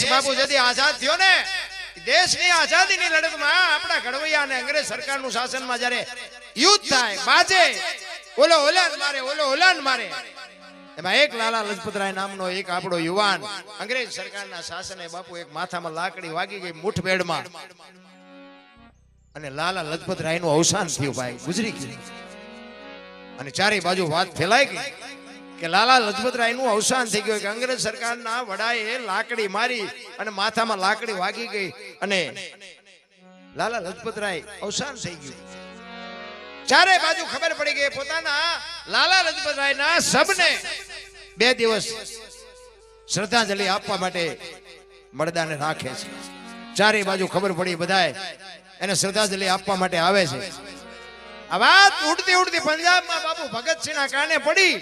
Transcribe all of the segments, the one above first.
દેશ બાપુ જેથી આઝાદ થયો ને. દેશની આઝાદીની લડતમાં આપણા ઘડવૈયા અને અંગ્રેજ સરકારનું શાસનમાં જ્યારે યુદ્ધ થાય, બાજે. ઓલો ઓલાન મારે, ઓલો ઓલાન મારે. એમાં એક લાલા લજપતરાય નામનો એક આપણો યુવાન અંગ્રેજ સરકારના શાસને બાપુ એક માથામાં લાકડી વાગી ગઈ મુઠભેડમાં. અને લાલા લજપતરાયનું અવસાન થયું, ભાઈ. ગુજરી ગયું. અને ચારે બાજુ વાત ફેલાઈ ગઈ. કે લાલા લજપતરાયનું અવસાન થઈ ગયું કે અંગ્રેજ સરકારના વડાએ લાકડી મારી અને માથામાં લાકડી વાગી ગઈ અને લાલા લજપતરાય અવસાન થઈ ગયું. ચારે બાજુ ખબર પડી ગઈ પોતાના લાલા લજપતરાયના સબને બે દિવસ શ્રદ્ધાંજલિ આપવા માટે મળદાને રાખે છે. ચારે બાજુ ખબર પડી બધાએ એને શ્રદ્ધાંજલિ આપવા માટે આવે છે. આ વાત ઉડતી ઉડતી પંજાબમાં બાપુ ભગતસિંહના કાને પડી?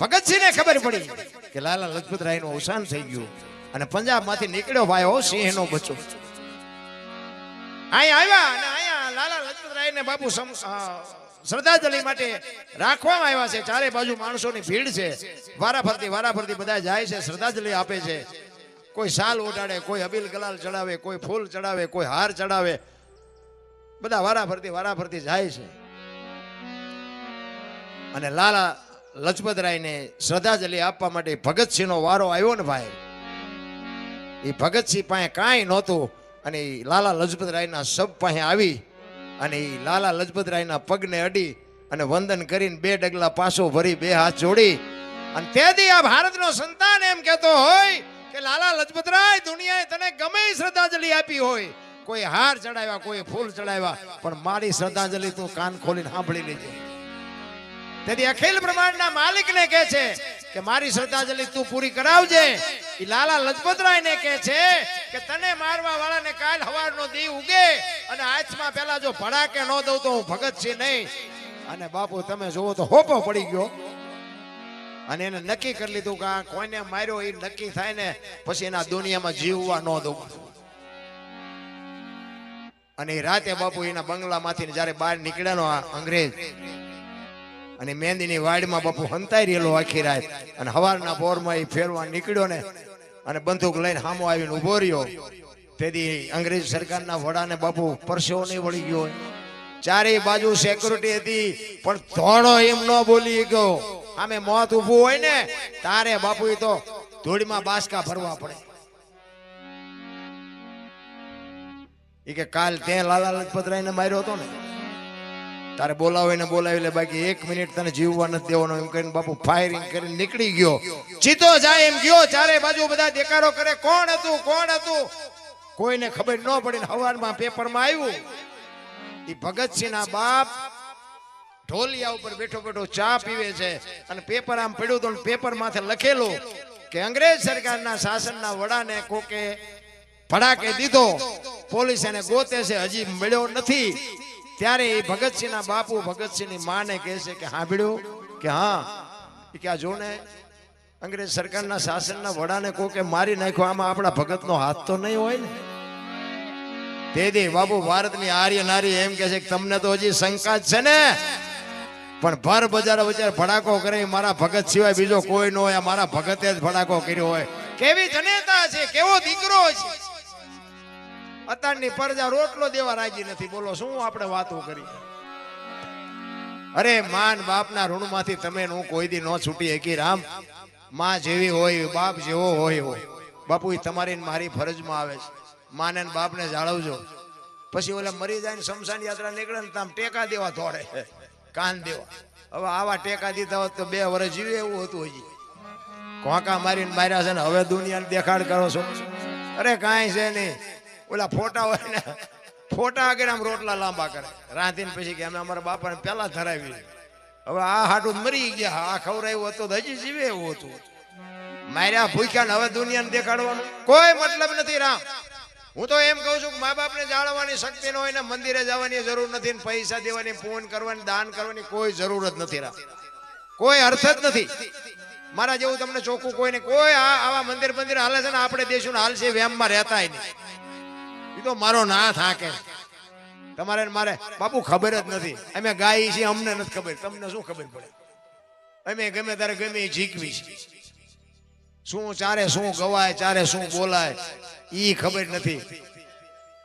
ભગતસિંહને ખબર પડી કે લાલા લજપતરાયનું અવસાન થઈ ગયું અને પંજાબમાંથી નીકળ્યો ભાઈ સિંહનો બચ્ચો. અહીં આવ્યા અને અહીંયા લાલા લજપતરાયને બાપુ શ્રદ્ધાંજલિ માટે રાખવામાં આવ્યા છે. ચારે બાજુ માણસોની ભીડ છે. વારા ફરતી વારા ફરતી બધા જાય છે, શ્રદ્ધાંજલિ આપે છે. કોઈ શાલ ઓઢાડે, કોઈ અબીલ ગલાલ ચડાવે, કોઈ ફૂલ ચડાવે, કોઈ હાર ચડાવે. બધા વારા ફરતી વારા ફરતી જાય છે. અને લાલા લજપતરાયને શ્રદ્ધાંજલિ આપવા માટે ભગતસિંહનો વારો આવ્યો ને ભાઈ. એ ભગતસિંહ પાસે કાંઈ નહોતું અને લાલા લજપતરાયના સબ પાસે આવી અને એ લાલા લજપતરાયના પગને અડી અને વંદન કરીને બે ડગલા પાછો ભરી બે હાથ જોડી. અને તેથી આ ભારતનો સંતાન એમ કહેતો હોય કે લાલા લજપતરાય, દુનિયાએ તને ગમે શ્રદ્ધાંજલિ આપી હોય. કોઈ હાર ચડાવ્યા, કોઈ ફૂલ ચડાવ્યા, પણ મારી શ્રદ્ધાંજલિ તું કાન ખોલીને સાંભળી લેજે. તેથી અખિલ બ્રહ્માંડના માલિકને કહે છે કે મારી શ્રદ્ધાંજલિ તું પૂરી કરાવજે. એ લાલા લજપતરાયને કહે છે કે તને મારવા વાળાને કાલ હવારનો દી ઉગે અને આજમાં પેલા જો ભડાકે ન દઉં તો હું ભગતસિંહ નહીં. અને બાપુ, તમે જુઓ તો હોપો પડી ગયો. અને એને નક્કી કરી લીધું કે આ કોઈને માર્યો એ નક્કી થાય ને પછી એના દુનિયામાં જીવવા ન દઉં. અને રાતે બાપુ એના બંગલામાંથી જ્યારે બહાર નીકળ્યાનો આ અંગ્રેજ અને મહેંદીની વાડમાં બાપુ હંતાઈ રહેલો આખી રાત. અને હવારના પોરમાં એ ફેરવા નીકળ્યો ને, અને બંદૂક લઈને સામો આવીને ઊભો રહ્યો. તેથી અંગ્રેજ સરકારના વડાને બાપુ પરસેવો નહીં વળી ગયો. ચારે બાજુ સિક્યુરિટી હતી, પણ ધોળો એમ ન બોલી ગયો. આમે મોત ઊભું હોય ને, તારે બાપુ એ તો ધૂળમાં બાસકા ભરવા પડે. એ કે કાલ તે લાલા લજપત રાય ને માર્યો હતો ને. તારે બોલાવીને બોલાવી લે, બાકી એક મિનિટ તને જીવવા નથી દેવાનો. એમ કરીને બાપુ ફાયરિંગ કરીને નીકળી ગયો. ચીતો જાય એમ ગયો. ચારે બાજુ બધા દેકારો કરે, કોણ હતું? કોણ હતું? કોઈને ખબર ન પડી ને હવારમાં પેપરમાં આવ્યું. એ ભગતસિંહના બાપ ઢોલિયા ઉપર બેઠો બેઠો ચા પીવે છે અને પેપર આમ પડ્યું તો પેપર માથે લખેલું કે અંગ્રેજ સરકારના શાસનના વડાને કોકે ફડાકે દીધો. પોલીસ એને ગોતે છે. હજી મળ્યો નથી. ત્યારે એ ભગતસિંહના બાપુ ભગતસિંહની માને કહે છે કે સાંભળ્યું કે હા કે આ જો ને, અંગ્રેજ સરકારના શાસનના વડાને કોકે મારી નાખ્યો આમાં આપણા ભગતનો હાથ તો નહીં હોય ને. તેથી બાબુ ભારતની આર્ય નારી એમ કે છે કે તમને તો હજી શંકા જ છે ને. પણ ભર બજાર બજાર ભડાકો કરે મારા ભગત સિવાય બીજો કોઈ ન હોય મારા ભગતે જ ભડાકો કર્યો હોય. કેવી જનેતા છે, કેવો દીકરો છે. અત્યારની પરજા રોટલો દેવા રાજી નથી. બોલો, શું આપણે વાતો કરી? અરે, માન બાપના ઋણમાંથી તમે હું કોઈ દી ન છૂટી હકી, રામ. માં જેવી હોય, બાપ જેવો હોય હોય બાપુ ઈ તમારી મારી ફરજમાં આવે છે. માને બાપને જાળવજો. પછી ઓલા મરી જાય ને શમશાન યાત્રા નીકળે ને આમ ટેકા દેવા થોડે કાન દેવા. હવે આવા ટેકા દીધા હોત તો બે વર્ષ જીવે એવું હતું હજી. કોંકા મારીને માર્યા છે ને હવે દુનિયાને દેખાડ કરો છો. અરે, કાંઈ છે નહીં. ઓલા ફોટા હોય ને, ફોટા આગળ આમ રોટલા લાંબા કરે. રાંધીને પછી કે અમે અમારા બાપાને પહેલા ધરાવી હવે આ હાડું મરી ગયા. આ ખવરાયું હતું હજી જીવે એવું હતું. માર્યા ભૂખ્યા ને હવે દુનિયાને દેખાડવાનું. કોઈ મતલબ નથી રામ. હું તો એમ કહું છું કે મા બાપને જાળવવાની શક્તિ ન હોય ને મંદિરે જવાની જરૂર નથી ને પૈસા દેવાની પૂન કરવાની, દાન કરવાની કોઈ જરૂર જ નથી રામ. કોઈ અર્થ જ નથી. મારા જેવું તમને ચોખ્ખું કોઈ ને કોઈ આવા મંદિર મંદિર હાલે છે ને, આપણે દેશું હાલશે, વેમમાં રહેતા નહીં. તો મારો ના થાકે. તમારે મારે બાપુ ખબર જ નથી. અમે ગાય છીએ, અમને નથી ખબર. તમને શું ખબર પડે? અમે ગમે ત્યારે ગમે જીકવી છે શું ચારે શું ગવાય, ચારે શું બોલાય એ ખબર નથી.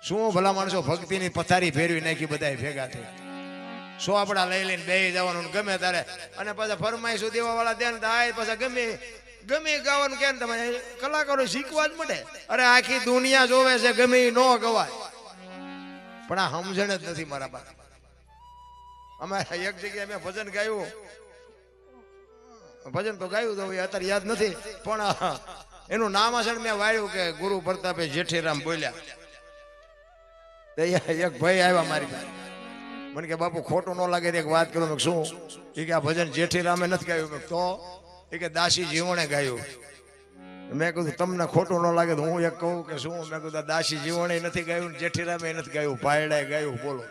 શું ભલા માણસો ભક્તિની પથારી ફેરવી નાખી બધા ભેગા થઈ. આપણા લઈ લઈને બે જવાનું ગમે તારે અને પાછા ફરમાઈશું દેવા વાળા દે ને તો આય પાછા ગમે ગમે ગાવાનું કે તમે કલાકારો શીખવા જ મળે. અરે આખી દુનિયા જોવે છે, ગમે ન ગવાય. પણ આ સમજણ જ નથી મારા બા અમે એક જગ્યાએ મેં ભજન ગાયું. ભજન તો ગાયું તો અત્યારે યાદ નથી, પણ એનું નામાસણ મેં વાળ્યું કે ગુરુ પ્રતાપે જેઠીરામ બોલ્યા. એક ભાઈ આવ્યા મારી પાસે. મને કે, બાપુ, ખોટું ન લાગે, એક વાત કરું. શું? એ કે, આ ભજન જેઠીરામે નથી ગાયું. તો? એ કે દાસી જીવણે ગાયું. મેં કીધું, તમને ખોટું ન લાગે તો હું એક કહું કે શું? મેં કીધું દાસી જીવણે નથી ગાયું જેઠીરામે નથી ગાયું, ભાયડાએ ગાયું, બોલો.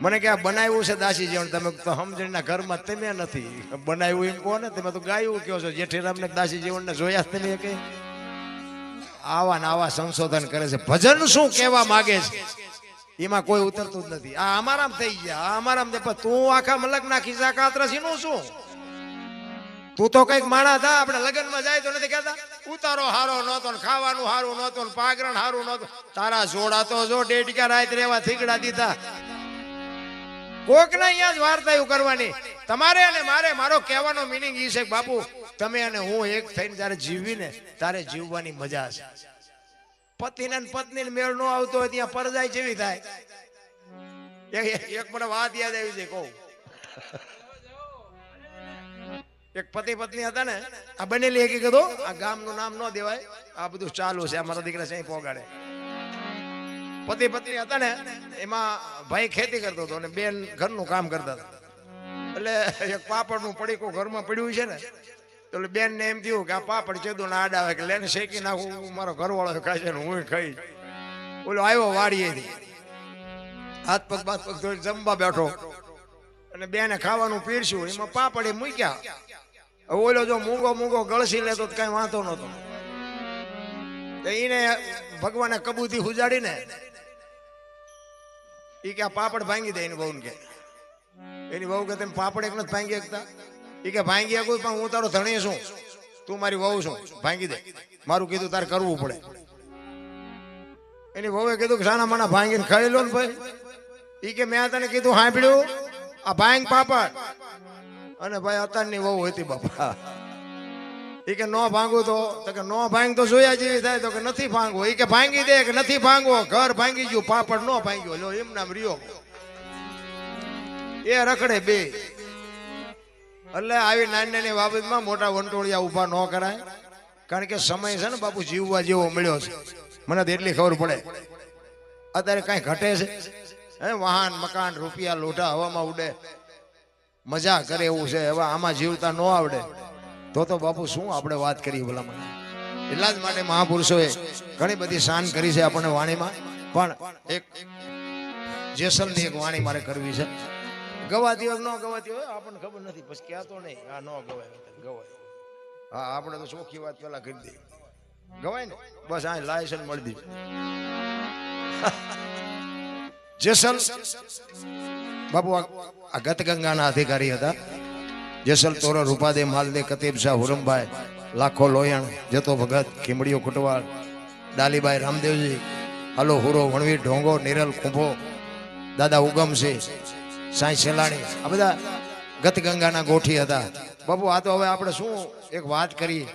મને કે, આ બનાવ્યું છે દાસી જીવન તમે તો સમજણના ઘરમાં તમે નથી. બનાવ્યું એમ કહો ને તમે તો ગાયું કહો છો? જેઠીરામને દાસી જીવણને જોયા તમે કે આવા ને આવા સંશોધન કરે છે. ભજન શું કહેવા માગે છે? એમાં કોઈ ઉતરતું જ નથી. આ અમારામ થઈ ગયા. આ અમારામ તું આખા મલક નાખી ખિસ્સા કાતરસી નું શું? તું તો કંઈક માણા થા, આપણે લગ્નમાં જાય તો નથી કહેતા? ઉતારો હારો નહોતો ખાવાનું હારું નહોતું ને પાગરણ હારું નહોતું. તારા જોડા તો જો ડેડિકા રાત રેવા થીગડા દીધા. કોક ના અહીંયા જ વાર્તાયું કરવાની. તમારે અને મારે, મારો કહેવાનો મિનિંગ એ છે બાપુ, તમે અને હું એક થઈને જ્યારે જીવીને તારે જીવવાની મજા છે. પતિને ને પત્નીને મેળ ન આવતો હોય ત્યાં પરજાય જેવી થાય? એક મને વાત યાદ આવી છે, કહું. એક પતિ પત્ની હતા ને, આ બનેલી હકીકત આ ગામનું નામ ન દેવાય. આ બધું ચાલુ છે. અમારા દીકરા છે પોગાડે. પતિ પત્ની હતા ને, એમાં ભાઈ ખેતી કરતો હતો અને બેન ઘરનું કામ કરતા હતા. એટલે એક પાપડનું પડીકું ઘરમાં પડ્યું છે ને, તો બેન ને એમ થયું કે આ પાપડ ચેદું આડા આવે કે લેને શેકી નાખું મારો ઘરવાળો ખાય છે ને હું ખાઈ. ઓલો આવ્યો વાડીએ હાથ પગ બાથ પગ જમવા બેઠો. અને બેને ખાવાનું પીરસ્યું. એમાં પાપડ એ મૂક્યા. ઓલો જો મૂંગો મૂંગો ગળસી લેતો કઈ વાંધો નતો એને ભગવાને કબૂતી હુજાડીને એ કે પાપડ ભાંગી દે એની બહુ કે. એની બહુ કે તમે પાપડ એક નથી ભાંગી શકતા. એ કે ભાંગી શકું પણ હું તારો ધણી છું. તું મારી વહુ છું, ભાંગી દે. મારું કીધું તારે કરવું પડે. એની વહુએ કીધું કે સાના માના ભાંગીને ખાઈ લો ને ભાઈ. ઈ કે મેં તને કીધું સાંભળ્યું આ ભાંગ પાપડ. અને ભાઈ અત્યારની વહુ હતી બાપા. ઈ કે, નો ભાંગું તો. કે, નો ભાંગ તો જોયા જેવી થાય, તો કે નથી ભાંગવું. ઈ કે, ભાંગી દે કે નથી ભાંગવો. ઘર ભાંગી ગયું, પાપડ નો ભાંગ્યો. લો એમ નામ રહ્યો. એ રખડે બે. એટલે આવી નાની નાની બાબતમાં મોટા વંટોળિયા ઊભા ન કરાય. કારણ કે સમય છે ને બાપુ, જીવવા જેવો મળ્યો છે. મને તો એટલી ખબર પડે. અત્યારે કાંઈ ઘટે છે? હે, વાહન, મકાન, રૂપિયા, લોઢા હવામાં ઉડે. મજા કરે એવું છે. હવે આમાં જીવતા ન આવડે. તો તો બાપુ શું આપણે વાત કરીએ ભલામણ? એટલા જ માટે મહાપુરુષોએ ઘણી બધી શાન કરી છે આપણને વાણીમાં. પણ એક જેસલની એક વાણી મારે કરવી છે. ગવાતી હોય ન ગવાતી હોય, આપણને ખબર નથી. પછી તો નહીં, આ ન ગવાય. ગવાય. હા, આપણે તો ચોખ્ખી વાત પેલા કરી દઈએ. ગવાય ને? બસ આ લાયસન્સ મળી દીધું. જેસલ, બાપુ આ ગતગંગાના અધિકારી હતા. જેસલ તોરો રૂપાદે માલદે કતીબ શાહ હુરમભાઈ, લાખો લોયણ, જતો ભગત, ખીમડીઓ કુટવાળ, ડાલીબાઈ રામદેવજી, હલો હુરો, વણવી, ઢોંગો, નિરલ, કુંભો, દાદા ઉગમસિંહ, સાંઈ સેલાણી, આ બધા ગતગંગાના ગોઠી હતા. બાપુ, આ તો હવે આપણે શું એક વાત કરીએ?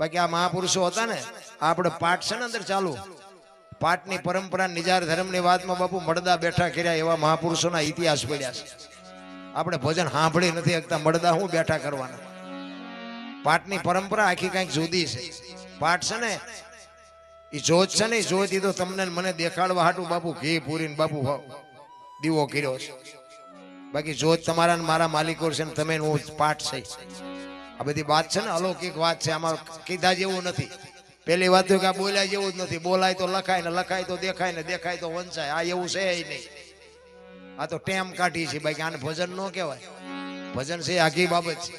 બાકી આ મહાપુરુષો હતા ને આપણે પાઠ છે ને અંદર ચાલુ? પાઠની પરંપરા નિજાર ધર્મની વાતમાં બાપુ મળદા બેઠા કર્યા એવા મહાપુરુષોના ઇતિહાસ પડ્યા છે. આપણે ભજન સાંભળી નથી શકતા, મળદા હું બેઠા કરવાના? પાઠની પરંપરા આખી કંઈક જુદી છે. પાઠ છે ને એ જોત છે ને એ જોત તો તમને મને દેખાડવા હાટું બાપુ ઘી પૂરીને બાપુ દીવો કર્યો છે. બાકી જોત તમારા મારા માલિકો છે ને તમે હું પાઠ છે. આ બધી વાત છે ને, અલૌકિક વાત છે, આમાં કીધા જેવું નથી. પેલી વાત કે આ બોલ્યા જેવું જ નથી. બોલાય તો લખાય ને લખાય તો દેખાય ને દેખાય તો વંચાય. આ એવું છે નહીં. આ તો ટેમ કાઢી છે, બાકી આને ભજન ન કહેવાય. ભજન છે આખી બાબત છે.